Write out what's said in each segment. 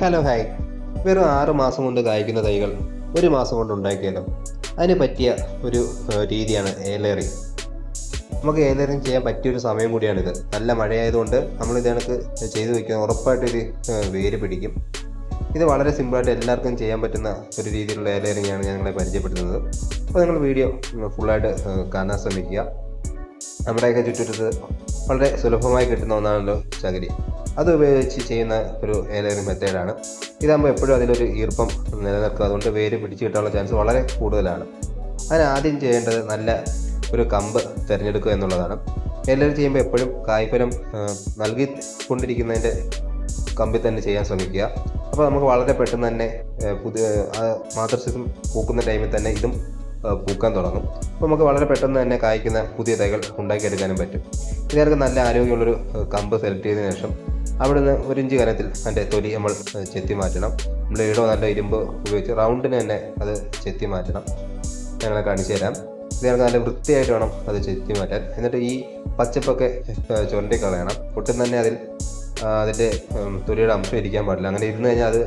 Hello hi വെറും ആറ് മാസം കൊണ്ട് കായ്ക്കുന്ന തൈകൾ ഒരു മാസം കൊണ്ട് ഉണ്ടാക്കിയാലോ അതിന് പറ്റിയ ഒരു രീതിയാണ് ഏലേറി. നമുക്ക് ഏലറിങ് ചെയ്യാൻ പറ്റിയൊരു സമയം കൂടിയാണിത്. നല്ല മഴയായതുകൊണ്ട് നമ്മൾ ഇത് ചെയ്ത് വയ്ക്കുന്ന ഉറപ്പായിട്ട് വേര് പിടിക്കും. ഇത് വളരെ സിമ്പിളായിട്ട് എല്ലാവർക്കും ചെയ്യാൻ പറ്റുന്ന ഒരു രീതിയിലുള്ള ഏലറിങ് ഞങ്ങളെ പരിചയപ്പെടുത്തുന്നത്. അപ്പോൾ നിങ്ങൾ വീഡിയോ ഫുള്ളായിട്ട് കാണാൻ ശ്രമിക്കുക. നമ്മുടെയൊക്കെ ചുറ്റുവട്ടത്ത് വളരെ സുലഭമായി കിട്ടുന്ന ഒന്നാണല്ലോ ചകിരി. അത് ഉപയോഗിച്ച് ചെയ്യുന്ന ഒരു ഏലറി മെത്തേഡാണ്. ഇതാകുമ്പോൾ എപ്പോഴും അതിലൊരു ഈർപ്പം നിലനിൽക്കുക അതുകൊണ്ട് വേര് പിടിച്ച് കിട്ടാനുള്ള ചാൻസ് വളരെ കൂടുതലാണ്. അതിന് ആദ്യം ചെയ്യേണ്ടത് നല്ല ഒരു കമ്പ് തിരഞ്ഞെടുക്കുക എന്നുള്ളതാണ്. ഏലറി ചെയ്യുമ്പോൾ എപ്പോഴും കായ്ഫലം നൽകി കൊണ്ടിരിക്കുന്നതിന്റെ കമ്പിൽ തന്നെ ചെയ്യാൻ ശ്രമിക്കുക. അപ്പോൾ നമുക്ക് വളരെ പെട്ടെന്ന് തന്നെ പുതിയ മാതൃസ്യം പൂക്കുന്ന ടൈമിൽ തന്നെ ഇതും പൂക്കാൻ തുടങ്ങും. അപ്പോൾ നമുക്ക് വളരെ പെട്ടെന്ന് തന്നെ കായ്ക്കുന്ന പുതിയ തൈകൾ ഉണ്ടാക്കിയെടുക്കാനും പറ്റും. ഇതിനൊക്കെ നല്ല ആരോഗ്യമുള്ളൊരു കമ്പ് സെലക്ട് ചെയ്തതിനു ശേഷം അവിടുന്ന് ഒരു ഇഞ്ച് കനത്തിൽ അതിന്റെ തൊലി നമ്മൾ ചെത്തി മാറ്റണം. നമ്മൾ ഇടോ നല്ല ഇരുമ്പ് ഉപയോഗിച്ച് റൗണ്ടിന് തന്നെ അത് ചെത്തി മാറ്റണം. ഞങ്ങളെ കാണിച്ചു തരാം. ഇത് ഞങ്ങൾക്ക് നല്ല വൃത്തിയായിട്ട് വേണം അത് ചെത്തി മാറ്റാൻ. എന്നിട്ട് ഈ പച്ചപ്പൊക്കെ ചുരണ്ടി കളയണം. ഒട്ടും തന്നെ അതിൽ അതിന്റെ തൊലിയുടെ അംശം ഇരിക്കാൻ പാടില്ല. അങ്ങനെ ഇരുന്ന് കഴിഞ്ഞാൽ അത്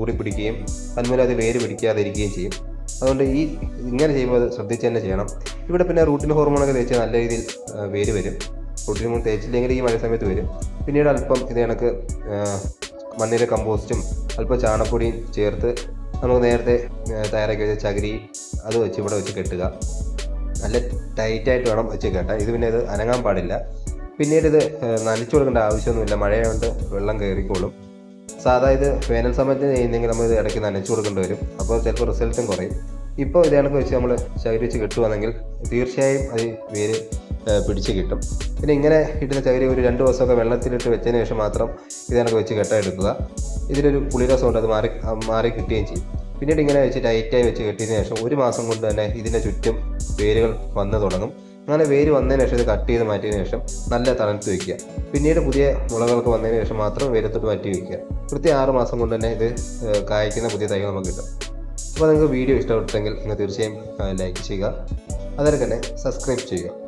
ഊറി പിടിക്കുകയും അതുപോലെ അത് വേര് പിടിക്കാതിരിക്കുകയും ചെയ്യും. അതുകൊണ്ട് ഈ ഇങ്ങനെ ചെയ്യുമ്പോൾ അത് ശ്രദ്ധിച്ച് തന്നെ ചെയ്യണം. ഇവിടെ പിന്നെ റൂട്ടിന് ഹോർമോണൊക്കെ തേച്ച് നല്ല രീതിയിൽ വേര് വരും. മുമ്പ് തേച്ചില്ലെങ്കിൽ ഈ മഴ സമയത്ത് വരും. പിന്നീട് അല്പം ഇത് കണക്ക് മണ്ണിര കമ്പോസ്റ്റും അല്പം ചാണകപ്പൊടിയും ചേർത്ത് നമുക്ക് നേരത്തെ തയ്യാറാക്കി വെച്ച ചകിരി അത് വെച്ച് ഇവിടെ വെച്ച് കെട്ടുക. നല്ല ടൈറ്റായിട്ട് വേണം വെച്ച് കെട്ടാൻ. ഇത് പിന്നെ ഇത് അനങ്ങാൻ പാടില്ല. പിന്നീട് ഇത് നനച്ചു കൊടുക്കേണ്ട ആവശ്യമൊന്നുമില്ല. മഴയായതുകൊണ്ട് വെള്ളം കയറിക്കോളും. സാധാ ഇത് വേനൽ സമയത്ത് ചെയ്യുന്നെങ്കിൽ നമ്മൾ ഇത് ഇടയ്ക്ക് നനച്ചു കൊടുക്കേണ്ടി വരും. അപ്പോൾ ചിലപ്പോൾ റിസൾട്ടും കുറയും. ഇപ്പോൾ ഇത് കണക്ക് വെച്ച് നമ്മൾ ചകിരി വെച്ച് കിട്ടുവാണെങ്കിൽ തീർച്ചയായും അത് വേര് പിടിച്ച് കിട്ടും. പിന്നെ ഇങ്ങനെ ഇടുന്ന ചകിരി ഒരു രണ്ട് ദിവസമൊക്കെ വെള്ളത്തിലിട്ട് വെച്ചതിന് ശേഷം മാത്രം ഇത് കണക്ക് വെച്ച് കെട്ടെടുക്കുക ഇതിലൊരു പുളിരസമുണ്ട് അത് മാറി മാറി കിട്ടുകയും ചെയ്യും. പിന്നീട് ഇങ്ങനെ വെച്ച് ടൈറ്റായി വെച്ച് കെട്ടിയതിന് ശേഷം ഒരു മാസം കൊണ്ട് തന്നെ ഇതിന്റെ ചുറ്റും വേരുകൾ വന്ന് തുടങ്ങും. അങ്ങനെ വേര് വന്നതിന് ശേഷം ഇത് കട്ട് ചെയ്ത് മാറ്റിയതിന് ശേഷം നല്ല തണുത്ത് വയ്ക്കുക പിന്നീട് പുതിയ മുളകൾക്ക് വന്നതിന് ശേഷം മാത്രം വേരത്തോട്ട് മാറ്റി വയ്ക്കുക കൃത്യം ആറ് മാസം കൊണ്ട് തന്നെ ഇത് കായ്ക്കുന്ന പുതിയ തൈകൾ നമുക്ക് കിട്ടും. അപ്പോൾ നിങ്ങൾക്ക് വീഡിയോ ഇഷ്ടപ്പെട്ടെങ്കിൽ നിങ്ങൾ തീർച്ചയായും ലൈക്ക് ചെയ്യുക. അതുപോലെ തന്നെ സബ്സ്ക്രൈബ് ചെയ്യുക.